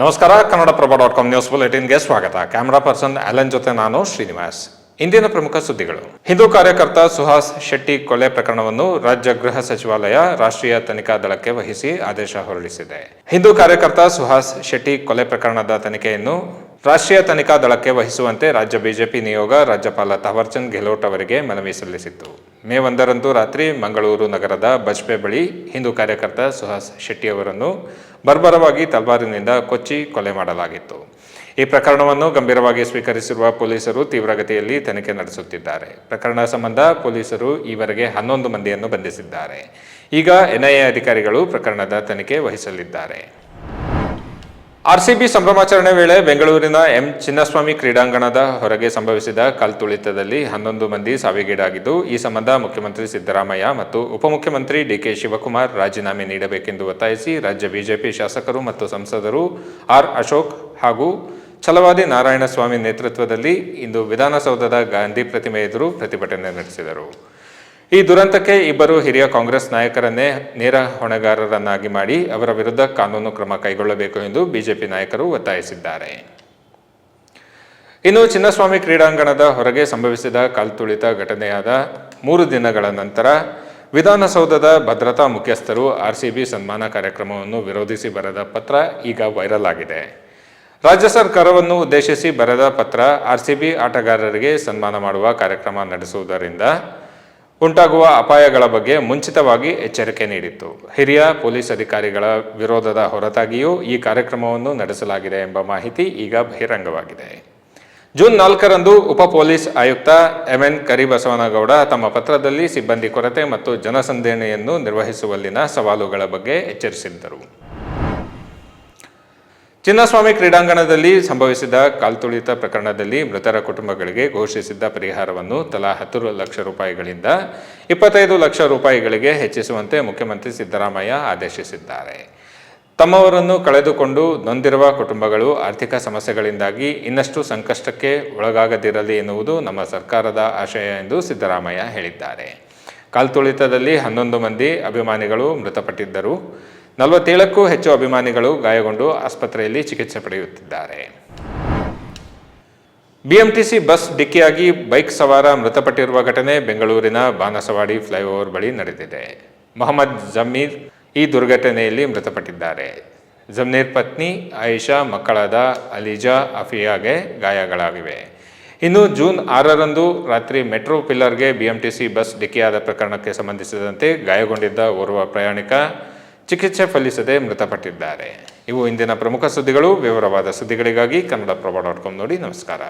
ನಮಸ್ಕಾರ Kannadaprabha dot com news ಬುಲೆಟಿನ್ಗೆ ಸ್ವಾಗತ. ಕ್ಯಾಮರಾ ಪರ್ಸನ್ ಅಲನ್ ಜೊತೆ ನಾನು ಶ್ರೀನಿವಾಸ್. ಇಂದಿನ ಪ್ರಮುಖ ಸುದ್ದಿಗಳು. ಹಿಂದೂ ಕಾರ್ಯಕರ್ತ ಸುಹಾಸ್ ಶೆಟ್ಟಿ ಕೊಲೆ ಪ್ರಕರಣವನ್ನು ರಾಜ್ಯ ಗೃಹ ಸಚಿವಾಲಯ ರಾಷ್ಟ್ರೀಯ ತನಿಖಾ ದಳಕ್ಕೆ ವಹಿಸಿ ಆದೇಶ ಹೊರಡಿಸಿದೆ. ಹಿಂದೂ ಕಾರ್ಯಕರ್ತ ಸುಹಾಸ್ ಶೆಟ್ಟಿ ಕೊಲೆ ಪ್ರಕರಣದ ತನಿಖೆಯನ್ನು ರಾಷ್ಟ್ರೀಯ ತನಿಖಾ ದಳಕ್ಕೆ ವಹಿಸುವಂತೆ ರಾಜ್ಯ ಬಿಜೆಪಿ ನಿಯೋಗ ರಾಜ್ಯಪಾಲ ಥವರ್ಚಂದ್ ಗೆಹ್ಲೋಟ್ ಅವರಿಗೆ ಮನವಿ ಸಲ್ಲಿಸಿತ್ತು. ಮೇ ಒಂದರಂದು ರಾತ್ರಿ ಮಂಗಳೂರು ನಗರದ ಬಜ್ಪೆ ಬಳಿ ಹಿಂದೂ ಕಾರ್ಯಕರ್ತ ಸುಹಾಸ್ ಶೆಟ್ಟಿ ಅವರನ್ನು ಬರ್ಬರವಾಗಿ ತಲ್ವಾರಿನಿಂದ ಕೊಚ್ಚಿ ಕೊಲೆ ಮಾಡಲಾಗಿತ್ತು. ಈ ಪ್ರಕರಣವನ್ನು ಗಂಭೀರವಾಗಿ ಸ್ವೀಕರಿಸಿರುವ ಪೊಲೀಸರು ತೀವ್ರಗತಿಯಲ್ಲಿ ತನಿಖೆ ನಡೆಸುತ್ತಿದ್ದಾರೆ. ಪ್ರಕರಣ ಸಂಬಂಧ ಪೊಲೀಸರು ಈವರೆಗೆ ಹನ್ನೊಂದು ಮಂದಿಯನ್ನು ಬಂಧಿಸಿದ್ದಾರೆ. ಈಗ ಎನ್ಐಎ ಅಧಿಕಾರಿಗಳು ಪ್ರಕರಣದ ತನಿಖೆ ವಹಿಸಲಿದ್ದಾರೆ. ಆರ್ಸಿಬಿ ಸಂಭ್ರಮಾಚರಣೆ ವೇಳೆ ಬೆಂಗಳೂರಿನ ಎಂ ಚಿನ್ನಸ್ವಾಮಿ ಕ್ರೀಡಾಂಗಣದ ಹೊರಗೆ ಸಂಭವಿಸಿದ ಕಲ್ತುಳಿತದಲ್ಲಿ ಹನ್ನೊಂದು ಮಂದಿ ಸಾವಿಗೀಡಾಗಿದ್ದು, ಈ ಸಂಬಂಧ ಮುಖ್ಯಮಂತ್ರಿ ಸಿದ್ದರಾಮಯ್ಯ ಮತ್ತು ಉಪಮುಖ್ಯಮಂತ್ರಿ ಡಿಕೆ ಶಿವಕುಮಾರ್ ರಾಜೀನಾಮೆ ನೀಡಬೇಕೆಂದು ಒತ್ತಾಯಿಸಿ ರಾಜ್ಯ ಬಿಜೆಪಿ ಶಾಸಕರು ಮತ್ತು ಸಂಸದರು ಆರ್. ಅಶೋಕ್ ಹಾಗೂ ಛಲವಾದಿ ನಾರಾಯಣಸ್ವಾಮಿ ನೇತೃತ್ವದಲ್ಲಿ ಇಂದು ವಿಧಾನಸೌಧದ ಗಾಂಧಿ ಪ್ರತಿಮೆ ಎದುರು ಪ್ರತಿಭಟನೆ ನಡೆಸಿದರು. ಈ ದುರಂತಕ್ಕೆ ಇಬ್ಬರು ಹಿರಿಯ ಕಾಂಗ್ರೆಸ್ ನಾಯಕರನ್ನೇ ನೇರ ಹೊಣೆಗಾರರನ್ನಾಗಿ ಮಾಡಿ ಅವರ ವಿರುದ್ಧ ಕಾನೂನು ಕ್ರಮ ಕೈಗೊಳ್ಳಬೇಕು ಎಂದು ಬಿಜೆಪಿ ನಾಯಕರು ಒತ್ತಾಯಿಸಿದ್ದಾರೆ. ಇನ್ನು ಚಿನ್ನಸ್ವಾಮಿ ಕ್ರೀಡಾಂಗಣದ ಹೊರಗೆ ಸಂಭವಿಸಿದ ಕಾಲ್ತುಳಿತ ಘಟನೆಯಾದ ಮೂರು ದಿನಗಳ ನಂತರ ವಿಧಾನಸೌಧದ ಭದ್ರತಾ ಮುಖ್ಯಸ್ಥರು ಆರ್ಸಿಬಿ ಸನ್ಮಾನ ಕಾರ್ಯಕ್ರಮವನ್ನು ವಿರೋಧಿಸಿ ಬರೆದ ಪತ್ರ ಈಗ ವೈರಲ್ ಆಗಿದೆ. ರಾಜ್ಯ ಸರ್ಕಾರವನ್ನು ಉದ್ದೇಶಿಸಿ ಬರೆದ ಪತ್ರ ಆರ್ಸಿಬಿ ಆಟಗಾರರಿಗೆ ಸನ್ಮಾನ ಮಾಡುವ ಕಾರ್ಯಕ್ರಮ ನಡೆಸುವುದರಿಂದ ಉಂಟಾಗುವ ಅಪಾಯಗಳ ಬಗ್ಗೆ ಮುಂಚಿತವಾಗಿ ಎಚ್ಚರಿಕೆ ನೀಡಿತ್ತು. ಹಿರಿಯ ಪೊಲೀಸ್ ಅಧಿಕಾರಿಗಳ ವಿರೋಧದ ಹೊರತಾಗಿಯೂ ಈ ಕಾರ್ಯಕ್ರಮವನ್ನು ನಡೆಸಲಾಗಿದೆ ಎಂಬ ಮಾಹಿತಿ ಈಗ ಬಹಿರಂಗವಾಗಿದೆ. ಜೂನ್ ನಾಲ್ಕರಂದು ಉಪ ಪೊಲೀಸ್ ಆಯುಕ್ತ ಎಂಎನ್ ಕರಿಬಸವನಗೌಡ ತಮ್ಮ ಪತ್ರದಲ್ಲಿ ಸಿಬ್ಬಂದಿ ಕೊರತೆ ಮತ್ತು ಜನಸಂದಣಿಯನ್ನು ನಿರ್ವಹಿಸುವಲ್ಲಿನ ಸವಾಲುಗಳ ಬಗ್ಗೆ ಎಚ್ಚರಿಸಿದ್ದರು. ಚಿನ್ನಸ್ವಾಮಿ ಕ್ರೀಡಾಂಗಣದಲ್ಲಿ ಸಂಭವಿಸಿದ ಕಾಲ್ತುಳಿತ ಪ್ರಕರಣದಲ್ಲಿ ಮೃತರ ಕುಟುಂಬಗಳಿಗೆ ಘೋಷಿಸಿದ್ದ ಪರಿಹಾರವನ್ನು ತಲಾ ಹತ್ತು ಲಕ್ಷ ರೂಪಾಯಿಗಳಿಂದ ಇಪ್ಪತ್ತೈದು ಲಕ್ಷ ರೂಪಾಯಿಗಳಿಗೆ ಹೆಚ್ಚಿಸುವಂತೆ ಮುಖ್ಯಮಂತ್ರಿ ಸಿದ್ದರಾಮಯ್ಯ ಆದೇಶಿಸಿದ್ದಾರೆ. ತಮ್ಮವರನ್ನು ಕಳೆದುಕೊಂಡು ನೊಂದಿರುವ ಕುಟುಂಬಗಳು ಆರ್ಥಿಕ ಸಮಸ್ಯೆಗಳಿಂದಾಗಿ ಇನ್ನಷ್ಟು ಸಂಕಷ್ಟಕ್ಕೆ ಒಳಗಾಗದಿರಲಿ ಎನ್ನುವುದು ನಮ್ಮ ಸರ್ಕಾರದ ಆಶಯ ಎಂದು ಸಿದ್ದರಾಮಯ್ಯ ಹೇಳಿದ್ದಾರೆ. ಕಾಲ್ತುಳಿತದಲ್ಲಿ ಹನ್ನೊಂದು ಮಂದಿ ಅಭಿಮಾನಿಗಳು ಮೃತಪಟ್ಟಿದ್ದರು. ನಲವತ್ತೇಳಕ್ಕೂ ಹೆಚ್ಚು ಅಭಿಮಾನಿಗಳು ಗಾಯಗೊಂಡು ಆಸ್ಪತ್ರೆಯಲ್ಲಿ ಚಿಕಿತ್ಸೆ ಪಡೆಯುತ್ತಿದ್ದಾರೆ. ಬಿಎಂಟಿಸಿ ಬಸ್ ಡಿಕ್ಕಿಯಾಗಿ ಬೈಕ್ ಸವಾರ ಮೃತಪಟ್ಟಿರುವ ಘಟನೆ ಬೆಂಗಳೂರಿನ ಬಾನಸವಾಡಿ ಫ್ಲೈಓವರ್ ಬಳಿ ನಡೆದಿದೆ. ಮೊಹಮ್ಮದ್ ಜಮೀರ್ ಈ ದುರ್ಘಟನೆಯಲ್ಲಿ ಮೃತಪಟ್ಟಿದ್ದಾರೆ. ಜಮ್ನೀರ್ ಪತ್ನಿ ಆಯಿಷಾ, ಮಕ್ಕಳಾದ ಅಲಿಜಾ, ಅಫಿಯಾಗೆ ಗಾಯಗಳಾಗಿವೆ. ಇನ್ನು ಜೂನ್ ಆರರಂದು ರಾತ್ರಿ ಮೆಟ್ರೋ ಪಿಲ್ಲರ್ಗೆ ಬಿಎಂಟಿಸಿ ಬಸ್ ಡಿಕ್ಕಿಯಾದ ಪ್ರಕರಣಕ್ಕೆ ಸಂಬಂಧಿಸಿದಂತೆ ಗಾಯಗೊಂಡಿದ್ದ ಓರ್ವ ಪ್ರಯಾಣಿಕ ಚಿಕಿತ್ಸೆ ಫಲಿಸದೆ ಮೃತಪಟ್ಟಿದ್ದಾರೆ. ಇವು ಇಂದಿನ ಪ್ರಮುಖ ಸುದ್ದಿಗಳು. ವಿವರವಾದ ಸುದ್ದಿಗಳಿಗಾಗಿ ಕನ್ನಡ ಡಾಟ್ ಕಾಮ್ ನೋಡಿ ನಮಸ್ಕಾರ.